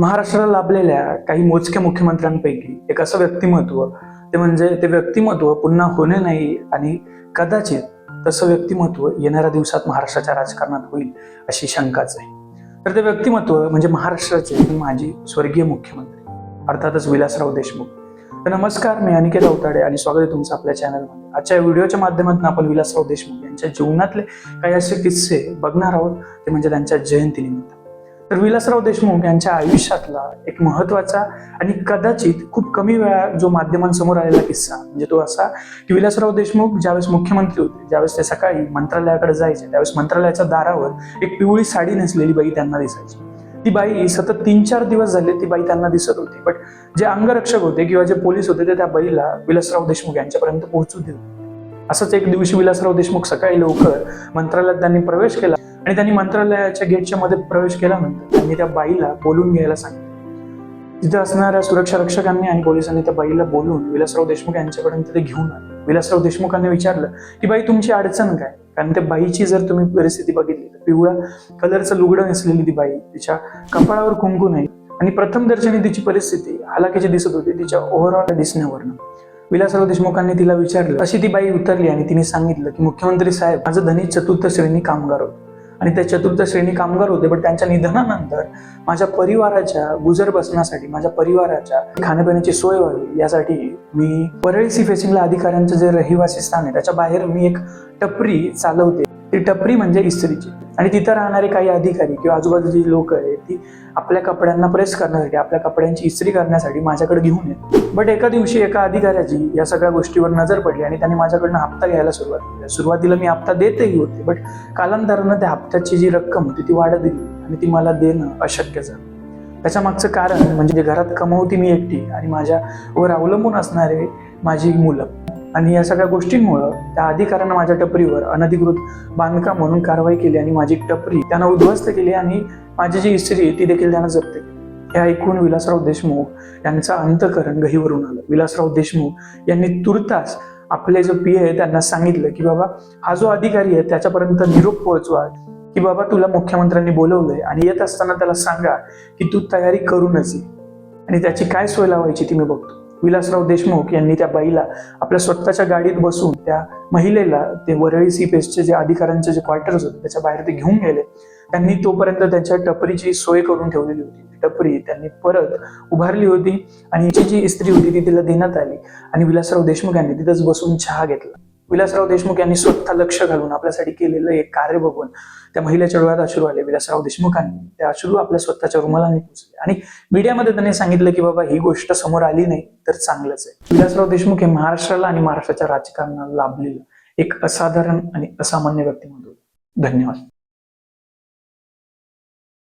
महाराष्ट्राला लाभलेल्या काही मोजक्या मुख्यमंत्र्यांपैकी एक असं व्यक्तिमत्व ते म्हणजे ते व्यक्तिमत्व पुन्हा होणे नाही आणि कदाचित तसं व्यक्तिमत्व येणाऱ्या दिवसात महाराष्ट्राच्या राजकारणात होईल अशी शंकाच आहे. तर ते व्यक्तिमत्व म्हणजे महाराष्ट्राचे माजी स्वर्गीय मुख्यमंत्री अर्थातच विलासराव देशमुख. तर नमस्कार मी अनिकेत अवताडे आणि स्वागत आहे तुमचं आपल्या चॅनलमध्ये. आजच्या व्हिडिओच्या माध्यमातून आपण विलासराव देशमुख यांच्या जीवनातले काही असे किस्से बघणार आहोत ते म्हणजे त्यांच्या जयंतीनिमित्त. तर विलासराव देशमुख यांच्या आयुष्यातला एक महत्त्वाचा आणि कदाचित खूप कमी वेळा जो माध्यमांसमोर आलेला किस्सा म्हणजे तो असा की विलासराव देशमुख ज्यावेळेस मुख्यमंत्री होते ज्यावेळेस ते सकाळी मंत्रालयाकडे जायचे त्यावेळेस मंत्रालयाच्या दारावर एक पिवळी साडी नेसलेली बाई त्यांना दिसायची. ती बाई सतत तीन चार दिवस झाले ती बाई त्यांना दिसत होती बट जे अंगरक्षक होते किंवा जे पोलीस होते ते त्या बाईला विलासराव देशमुख यांच्यापर्यंत पोहोचू देत असंच एक दिवशी विलासराव देशमुख सकाळी लवकर मंत्रालयात त्यांनी प्रवेश केला. आणि त्यांनी मंत्रालयाच्या गेटच्या मध्ये प्रवेश केल्यानंतर त्यांनी त्या बाईला बोलून घ्यायला सांगितलं. तिथे असणाऱ्या सुरक्षा रक्षकांनी आणि पोलिसांनी त्या बाईला बोलून विलासराव देशमुख यांच्याकडून तिथे घेऊन आले. विलासराव देशमुखांनी विचारलं की बाई तुमची अडचण काय? कारण त्या बाईची जर तुम्ही परिस्थिती बघितली तर पिवळ्या कलरचं लुगडं नेसलेली ती बाई तिच्या कपाळावर कुंकू नाही. आणि प्रथम दर्शनी तिची परिस्थिती हालाकीची दिसत होती तिच्या ओव्हरऑल दिसण्यावरनं. विलासराव देशमुखांनी तिला विचारलं. अशी ती बाई उतरली आणि तिने सांगितलं की मुख्यमंत्री साहेब माझं धनी चतुर्थ श्रेणी कामगार होतं. आणि ते चतुर्थ श्रेणी कामगार होते पण त्यांच्या निधनानंतर माझ्या परिवाराच्या गुजर बसण्यासाठी माझ्या परिवाराच्या खाण्यापिण्याची सोय व्हावी यासाठी मी परळी सी फेसिंगला अधिकाऱ्यांचं जे रहिवासी स्थान आहे त्याच्या बाहेर मी एक टपरी चालवते. ती टपरी म्हणजे इस्त्रीची. आणि तिथं राहणारे काही अधिकारी किंवा आजूबाजूची लोक आहेत ती आपल्या कपड्यांना प्रेस करण्यासाठी आपल्या कपड्यांची इस्त्री करण्यासाठी माझ्याकडे घेऊन येत बट एका दिवशी एका अधिकाऱ्याची या सगळ्या गोष्टीवर नजर पडली आणि त्यांनी माझ्याकडनं हप्ता घ्यायला सुरुवात केली. सुरुवातीला मी हप्ता देतही होते बट कालांतरानं त्या हप्त्याची जी रक्कम होती ती वाढत गेली आणि ती मला देणं अशक्य झालं. त्याच्या मागचं कारण म्हणजे घरात कमवती मी एकटी आणि माझ्यावर अवलंबून असणारे माझी मुलं आणि या सगळ्या गोष्टींमुळं त्या अधिकाऱ्यानं माझ्या टपरीवर अनधिकृत बांधकाम म्हणून कारवाई केली आणि माझी टपरी त्यांना उद्ध्वस्त केली आणि माझी जी इस्त्री आहे ती देखील त्यानं जप्त केली. हे ऐकून विलासराव देशमुख यांचं अंतकरण गहीवरून आलं. विलासराव देशमुख यांनी तुर्तास आपले जो पी आहे त्यांना सांगितलं की बाबा हा जो अधिकारी आहे त्याच्यापर्यंत निरोप पोहोचवा की बाबा तुला मुख्यमंत्र्यांनी बोलवलंय आणि येत असताना त्याला सांगा की तू तयारी करूनच ये. आणि त्याची काय सोय लावायची ती मी बघतो. विलासराव देशमुख यांनी त्या बाईला आपल्या स्वतःच्या गाडीत बसून त्या महिलेला ते वरळी सी पेसचे जे अधिकाऱ्यांचे जे क्वार्टर्स होते त्याच्या बाहेर ते घेऊन गेले. त्यांनी तोपर्यंत त्यांच्या टपरीची सोय करून ठेवलेली होती. टपरी त्यांनी परत उभारली होती आणि हिची जी इस्त्री होती ती तिला देण्यात आली आणि विलासराव देशमुख यांनी तिथंच बसून चहा घेतला. विलासराव देशमुख यांनी स्वतः लक्ष घालून आपल्यासाठी केलेलं एक कार्य बघून त्या महिलेच्या डोळ्यात अश्रू आले. विलासराव देशमुखांनी. ते अश्रू आपल्या स्वतःच्या रुमालाने पुसले. आणि मीडियामध्ये त्यांनी सांगितलं की बाबा ही गोष्ट समोर आली नाही तर चांगलंच आहे. विलासराव देशमुख हे महाराष्ट्राला आणि महाराष्ट्राच्या राजकारणाला लाभलेलं एक असाधारण आणि असामान्य व्यक्तिमत्व. धन्यवाद.